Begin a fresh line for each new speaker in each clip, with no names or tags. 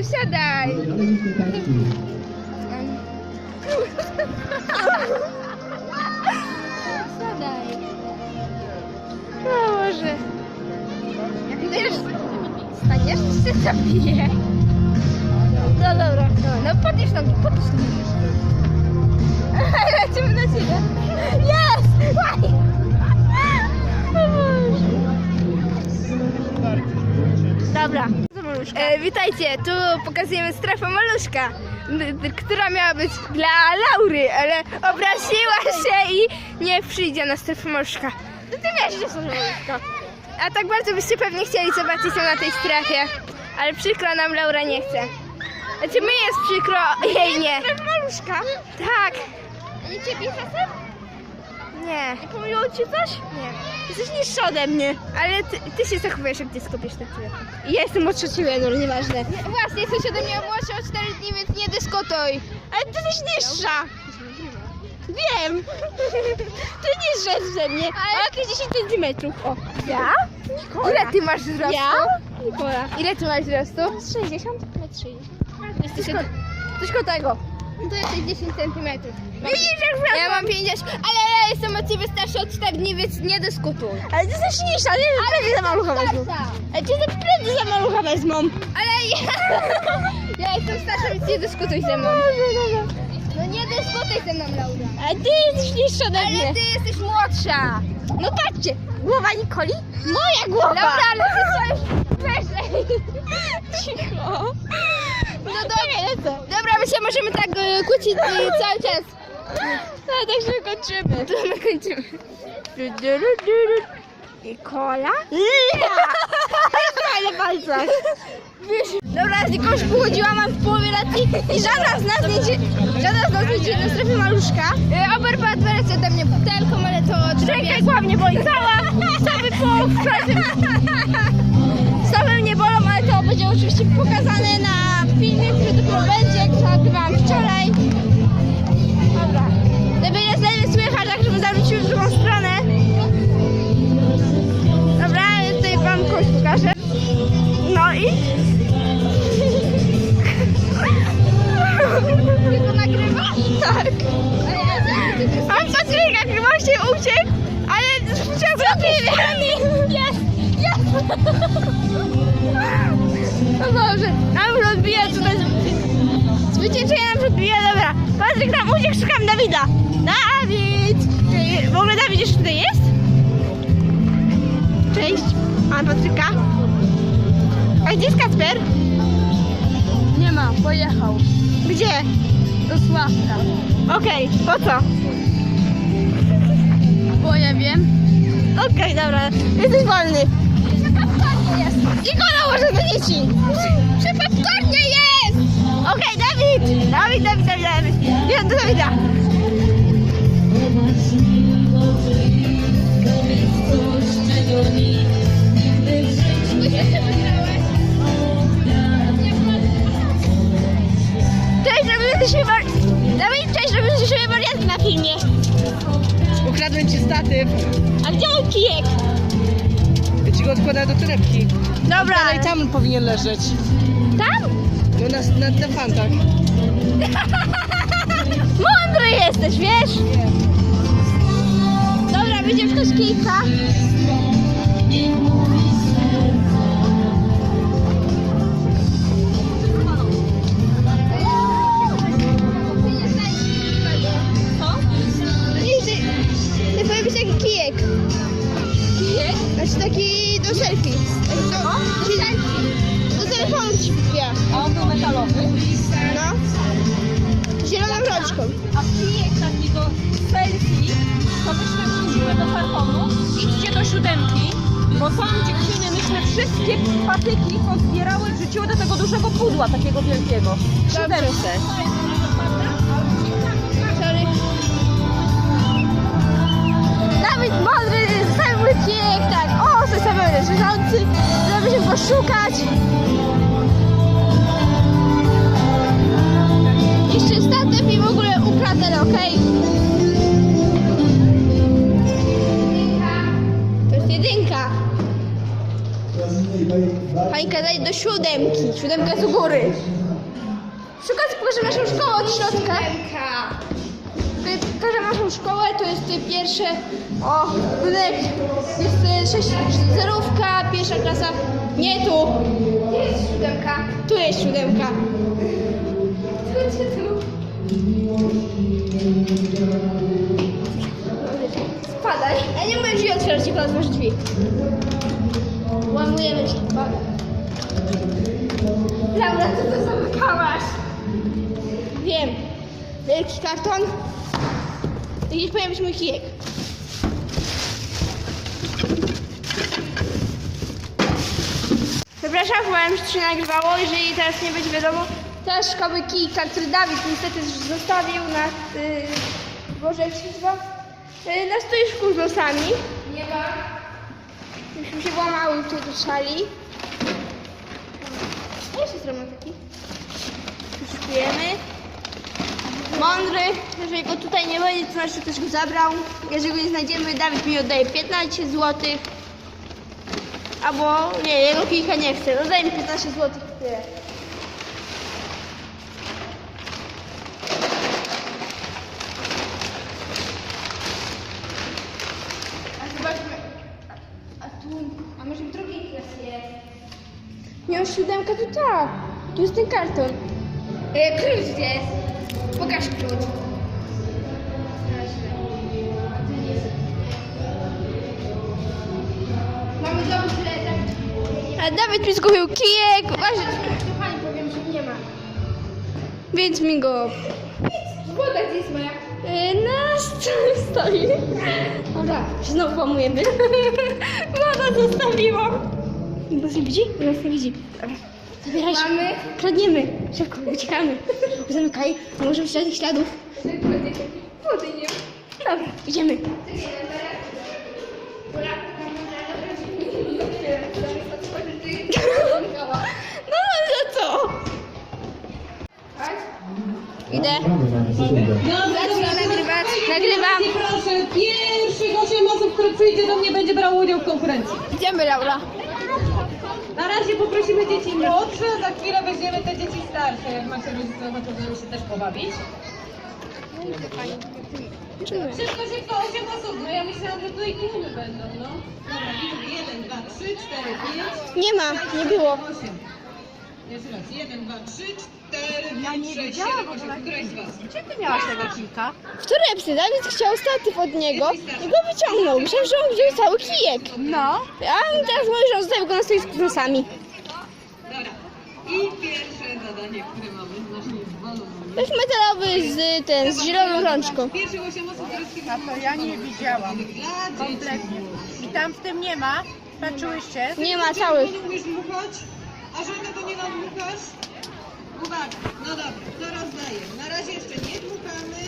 Usiadaj. Usiadaj. O Boże. Staniesz, to się zabije. No dobra. No podnieś nogi, podnieś nogi. Lecimy na ciebie. Łaj! O Dobra. E, witajcie, tu pokazujemy strefę maluszka, która miała być dla Laury, ale obraziła się i nie przyjdzie na strefę maluszka. No ty wiesz, że są maluszka. A tak bardzo byście pewnie chcieli zobaczyć ją na tej strefie, ale przykro nam Laura nie chce. Znaczy my jest przykro, jej nie. Strefa maluszka? Tak. Nie ciebie czasem? Nie. Nie pomyliło ci coś? Nie. Jesteś niższa ode mnie. Ale ty, ty się zachowujesz, jak dziecko bierz tak telefon.
Ja jestem od trzeciego, no nieważne.
Nie, właśnie, jesteś ode mnie młodsza o 4 dni, więc nie dyskutuj.
Ale ty jesteś niższa. Wiem. Ty niższa jest ze mnie.
Ale-
O jakieś 10 centymetrów. O.
Ja?
Nikola.
Ile ty masz wzrostu?
Ja? Nikola.
Ile ty masz wzrostu?
60 metr 60.
Jesteś ko-
Coś koło tego.
To jesteś 10 centymetrów.
Widzisz jak
Ja mam 50, ale ja jestem od ciebie starszy od 4 dni, więc nie dyskutuj.
Ale ty jesteś niższa, nie wiem, prędzej za malucha wezmą.
Starsza.
Ale cię za prędzej za malucha wezmą.
Ale ja, ja jestem starsza, więc nie dyskutuj ze mną. No nie dyskutuj ze mną, Laura.
Ale ty jesteś niższa ode
Ale
mnie.
ty jesteś młodsza.
No patrzcie, głowa Nikoli, moja głowa.
Laura, ale ty stoisz wyżej.
Cicho.
No dobra. Dobra, my się możemy tak e, kłócić e, cały czas.
No tak się kończymy.
To my kończymy.
Nikola? Palcach. Dobra, z Nikolą się mam w połowie racji i żadna z nas nie idzie, żadna z nas nie idzie do strefy maluszka.
E, Oberpa dwa ode mnie butelką, ale to
Ręka głównie boli cała, cały po Same mnie bolą, będzie oczywiście pokazane na filmie, który dopiero będzie, który nagrywałam wczoraj. Dobra. Gdyby nie źle słychać, tak żeby zawróciły w drugą stronę. Dobra, ja tutaj wam kogoś pokażę. No i?
Ty to nagrywasz?
Tak. On patrzcie, jak właśnie uciekł, ale chciał zabili. Jest, jest. No dobrze, nam już odbija tutaj. Zwyciężenie nam już odbija, dobra. Patryk tam uciekł, szukam Dawida. Dawid! W ogóle Dawid jeszcze tutaj jest? Cześć, mam Patryka. A gdzie jest Kacper?
Nie ma, pojechał.
Gdzie?
Do Sławka.
Okej, po co?
Bo ja wiem.
Okej, dobra, jesteś wolny. Nikola może do dzieci.
Przepatkornie jest!
Okej, Dawid! Dawid, Dawid, Dawid, Dawid. Idę do Dawida. Cześć, robimy się war... Dawid, cześć, robimy się wariatki na filmie.
Ukradłem ci statyw. Odkładam do torebki.
Dobra.
Ale tam powinien leżeć.
Tam?
No na, na, na fantach.
Mądry jesteś, wiesz? Dobra, będziemy szukać kijka.
A kijek taki do selfie, to byśmy wrzuciły do kartonu. Idźcie do siódemki, bo są dziewczyny, myśmy wszystkie patyki pozbierały, wrzuciły do tego dużego pudła, takiego wielkiego. Siódemce.
Dawid mądry, cały kijek, tak. O, sobie leżący. Żeby się poszukać. Pani daje do siódemki. Siódemka z góry. Szukać pokażę naszą szkołę od środka. Pokażę naszą szkołę, to jest pierwsze. O, budynek. Jest sześć, zerówka, pierwsza klasa. Nie tu.
Gdzie jest siódemka?
Tu jest siódemka.
Tu, tu, tu.
Spadaj. Ja nie umiem drzwi otwierać, otworzyć drzwi. Łamujemy się.
Laura, co to zamykałaś?
Wiem. Wielki karton. I gdzieś powinien być mój kijek. Przepraszam, chyba mi się to nagrywało, jeżeli teraz nie będzie wiadomo. Teraz szkoły kijka, który Dawid niestety zostawił na... Yy, Boże, jak się nazywa? Yy, na stoisku z losami.
Nie ma.
Już mi się włamały tu do szali. No jeszcze zrobimy taki. Przeszukujemy. Mądry, jeżeli go tutaj nie będzie, to znaczy, ktoś go zabrał. Jeżeli go nie znajdziemy, Dawid mi oddaje 15 zł. Albo nie, jego kilka nie chce. Oddaje mi 15 zł. Tyle.
A zobaczmy. A, a tu, a może w drugiej klasie?
Nie, on siódemka to tak. Tu jest ten karton.
E, klucz gdzie jest? Pokaż klucz. Mamy dowód, że tak.
A Dawid mi zgubił kijek,
To pani powiem, że nie ma.
więc mi go
Woda gdzie jest moja?
Yy, Na stole stoi. Dobra, znowu włamujemy. Woda zostawiłam. Nikt nas nie widzi? Nikt nas nie widzi. Dobra, zabieraj się.
Mamy.
Kradniemy. Szybko, uciekamy. Zamykaj, nie możemy żadnych śladów.
Wody nie.
Dobra, idziemy. No, no co? Idę.
Zaczyna nagrywać.
Nagrywam.
Proszę, pierwszych 8 osób, które przyjdzie do mnie, będzie brało udział w konkurencji.
Idziemy, Laura.
Na razie poprosimy dzieci młodsze, za chwilę weźmiemy te dzieci starsze. Jak macie rodziców, to możemy się też pobawić. Szybko, szybko, 8 osób. No ja myślałam, że tutaj tłumy będą, no. Dobra, liczę. 1, 2, 3, 4, 5,
Nie ma, nie było.
8. Jeszcze raz. 1, 2, 3, 4, 5, 6, 7, 8. Któraś z was? Gdzie ty miałaś tego kilka?
W torebce Dawid chciał statyw od niego i go wyciągnął. Myślałem, że on wziął cały kijek.
No.
A on teraz mówi, że on zostawił go na stoisku z nosami.
Dobra. I pierwsze zadanie, które mamy, znaczy balon.
To jest metalowy z, ten, z zieloną rączką.
Pierwsze 8 osób, które z
A to ja nie widziałam kompletnie. I tam w tym nie ma. Patrzyłyście?
Nie ma całych.
Nie umiesz dmuchać? A żonę to nie nadmuchasz? Uwaga, no dobra, to rozdaję. Na razie jeszcze nie dmuchamy.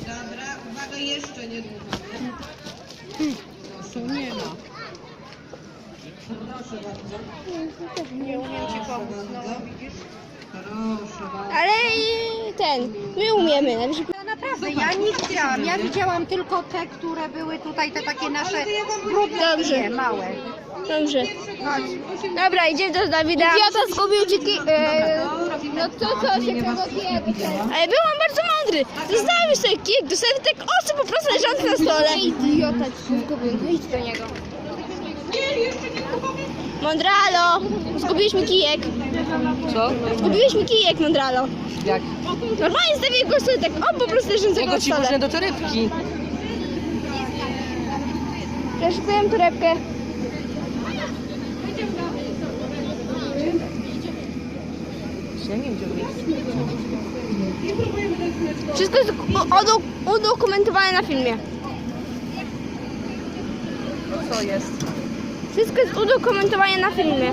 Dobra, uwaga, jeszcze nie dmuchamy. Proszę, nie ma. Proszę bardzo.
Nie umiem ci pomóc. No.
Bardzo. Proszę bardzo.
Ale i ten, my umiemy. Najwyżej-
No naprawdę, ja nie widziałam. Ja widziałam tylko te, które były tutaj, te takie nasze brudne, małe.
Dobrze. Dobra, idziemy do Dawida. Idiota zgubił ci ki- e, No to co się kogo Ale byłam bardzo mądry. Zostawił sobie kijek do setek osób po prostu leżących na stole.
Idiota ci zgubił. No idź do niego.
Mondralo, zgubiłeś mi kijek.
Co?
Zgubiłeś mi kijek, Mondralo.
Jak?
Normalnie zostawiłem go sobie tak, o, po prostu leżącego na stole.
do torebki.
Przeszukuję torebkę.
Ja nie wiem, gdzie on jest.
Wszystko jest udokumentowane na filmie.
Co jest?
Wszystko jest udokumentowane na filmie.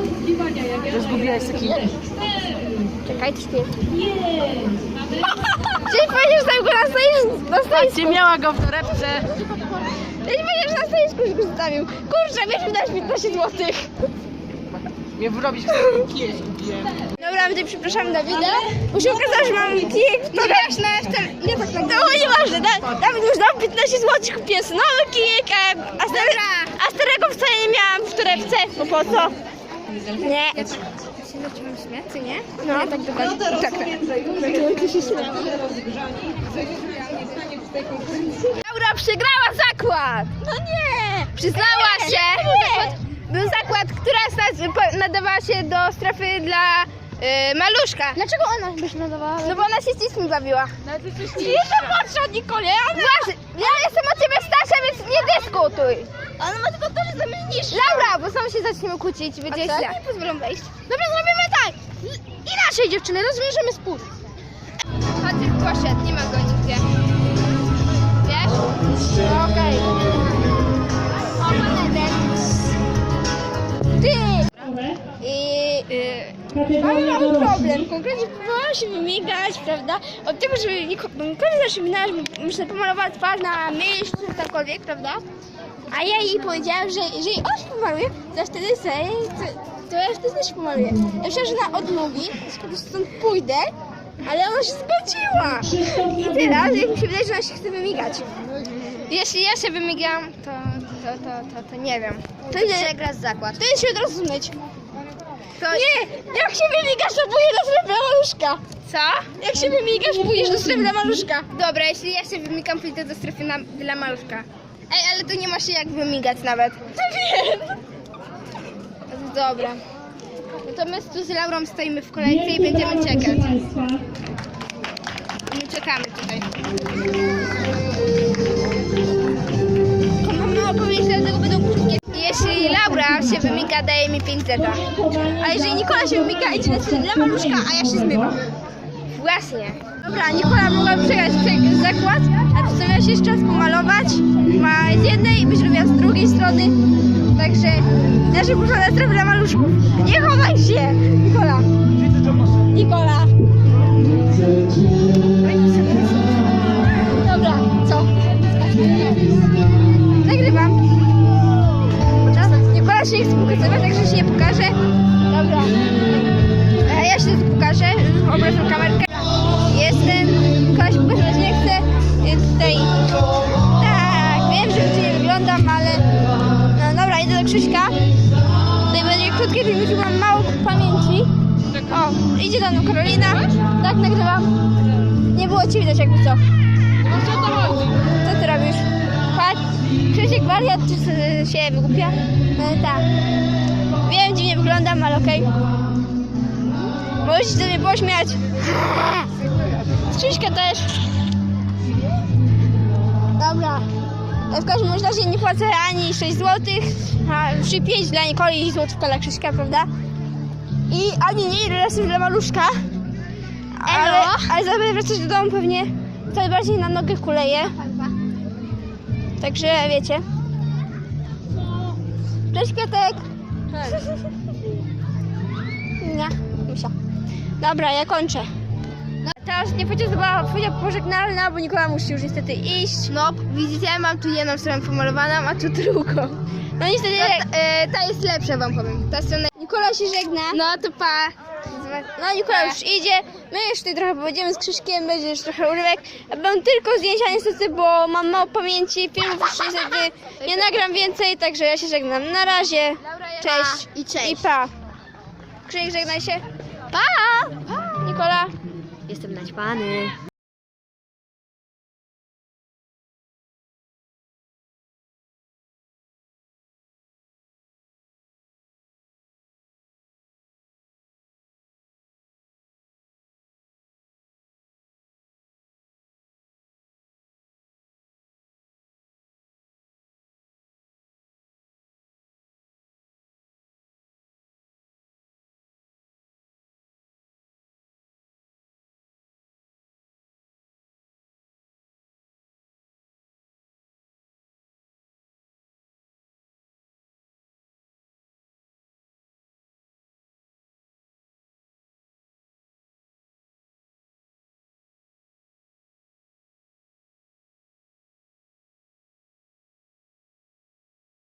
Że zgubiłaś taki...
Czekaj, to śpiew. Czyli powiedział, że go na stoisku. Na stoisku.
Gdzie miała go w torebce?
Czyli powiedział, że na stoisku już go zostawił. Kurczę, wiesz, mi dać 15 zł.
Nie wyrobić kije zgubiłem.
Dobra, my tutaj przepraszamy Dawida, bo się okazało, że mam kijek w torebce. Nie tak na To nie ma Nieważne, da, Dawid już dał 15 zł, kupiłem nowy kijek, a, a, stary, a starego wcale nie miałam w torebce, bo po co? Nie.
Ja się zaczynam śmiać, czy nie?
No.
Ja tak do was... Tak, tak. Laura przegrała zakład!
No nie!
Przyznała
Nie,
się!
nie.
Był zakład, która sta- po- nadawała się do strefy dla y, maluszka.
Dlaczego ona by się nadawała?
No bo ona się z dziećmi bawiła.
Jestem młodsza od Nikoli, a ona...
Właśnie, ja jestem od ciebie starsza, więc nie dyskutuj.
Ona ma tylko to, że ze mnie niższa.
Laura, bo znowu się zaczniemy kłócić, będzie
A co?
źle.
Nie pozwolą wejść. Dobra, zrobimy tak. Inaczej dziewczyny, rozwiążemy spór.
Chodź, poszedł, nie ma go nigdzie. Wiesz? No, Okej. O, monetę.
Ty! Mamy mały problem. Konkretnie próbowałam się wymigać, prawda? Od tego, żeby Nikola zawsze minęła, że muszę pomalowała twarz na myśl, czy cokolwiek, prawda? A ja jej powiedziałam, że jeżeli on się pomaluje, to wtedy sobie, to, to ja wtedy też pomaluję. Ja myślałam, że ona odmówi, więc po prostu stąd pójdę, ale ona się zgodziła. I teraz, jak mi się wydaje, że ona się chce wymigać.
Jeśli ja się wymigam, to, to, to, to, to nie wiem.
To nie,
Przegrasz zakład.
to jest się od razu zmyć.
To
Nie, jak się wymigasz, to pójdziesz do strefy dla maluszka.
Co?
Jak się wymigasz, pójdziesz do dla maluszka.
Dobra, jeśli ja się wymigam, pójdę do strefy na, dla maluszka. Ej, ale tu nie ma się jak wymigać nawet.
To wiem.
Dobra. No to my tu z Laurą stoimy w kolejce i będziemy czekać. My czekamy tutaj. Jeśli Laura się wymiga, daje mi 5 zeta.
A jeżeli Nikola się wymiga, idzie na dla maluszka, a ja się zmywam.
Właśnie.
Dobra, Nikola mogła przegrać prze- zakład, a przedstawia się jeszcze raz pomalować. Ma z jednej i robiła z drugiej strony. Także nasze poszła na dla maluszków. Nie chowaj się! Nikola. Nikola. No, Nikola się nie chce pokazywać, także się nie pokaże. Dobra. A ja się tu pokażę, obrazę kamerkę. Jestem, Nikola się pokazywać nie chce, więc tutaj... Tak, wiem, że już nie wyglądam, ale... No dobra, idę do Krzyśka. Tutaj będzie krótkie filmiki, mam mało pamięci. O, idzie za mną Karolina. Tak, nagrywam. Nie było cię widać jakby co.
Co to chodzi?
Co ty robisz? Patrz, Krzysiek wariat czy się wygłupia? No tak. Wiem, dziwnie wyglądam, ale okej. Możesz się do mnie pośmiać. Krzyśka też. Dobra. W każdym razie nie płacę ani 6 zł, a czy 5 dla Nikoli i złotówka dla Krzyśka, prawda? I ani nie ile razy dla maluszka. Ale, ale zaraz wracać do domu pewnie wtedy bardziej na nogę kuleje. Także wiecie. Cześć Kietek. Nie, Misia. Dobra, ja kończę. No, teraz nie powiedział, była odpowiedź pożegnalna, bo Nikola musi już niestety iść.
No, widzicie, mam tu jedną stronę pomalowaną, a tu drugą.
No niestety
Ta, e, ta jest lepsza, wam powiem. Ta strona...
Nikola się żegna.
No to pa.
No Nikola już idzie, my jeszcze trochę powiedziemy z Krzyśkiem, będzie już trochę urywek. Będą tylko zdjęcia niestety, bo mam mało pamięci, filmów niestety nie nagram więcej, także ja się żegnam. Na razie, cześć
I cześć.
i pa. Krzysiek żegnaj się. Pa! Nikola.
Jestem naćpany.